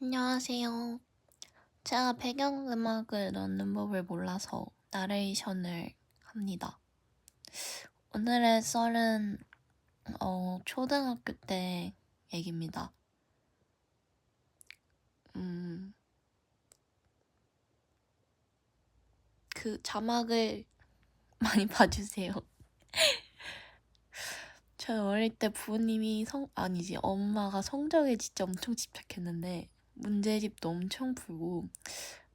안녕하세요. 제가 배경음악을 넣는 법을 몰라서 나레이션을 합니다. 오늘의 썰은 어, 초등학교 때 얘기입니다. 음, 그 자막을 많이 봐주세요. 저 어릴 때 부모님이 성, 아니지, 엄마가 성적에 진짜 엄청 집착했는데, 문제집도 엄청 풀고,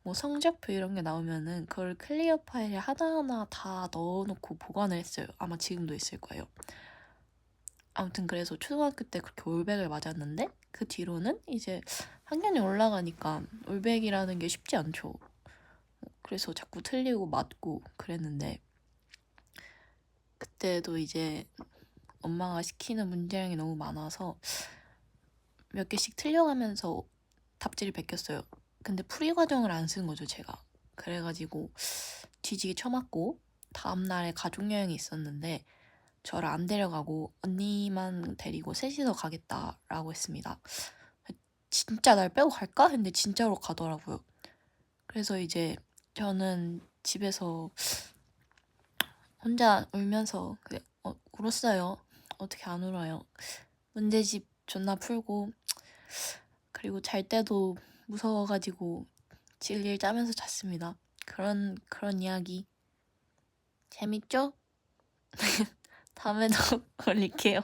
뭐 성적표 이런 게 나오면은 그걸 클리어 파일에 하나하나 다 넣어놓고 보관을 했어요. 아마 지금도 있을 거예요. 아무튼 그래서 초등학교 때 그렇게 올백을 맞았는데, 그 뒤로는 이제 학년이 올라가니까 올백이라는 게 쉽지 않죠. 그래서 자꾸 틀리고 맞고 그랬는데, 그때도 이제 엄마가 시키는 문제량이 너무 많아서 몇 개씩 틀려가면서 답지를 베꼈어요. 근데 풀이 과정을 안 쓴 거죠, 제가. 그래가지고 뒤지게 쳐맞고 다음날에 가족여행이 있었는데 저를 안 데려가고 언니만 데리고 셋이서 가겠다라고 했습니다. 진짜 날 빼고 갈까? 했는데 진짜로 가더라고요. 그래서 이제 저는 집에서 혼자 울면서 그, 어, 울었어요. 어떻게 안 울어요? 문제집 존나 풀고 그리고 잘 때도 무서워가지고 질질 짜면서 잤습니다. 그런 그런 이야기 재밌죠? 다음에도 올릴게요.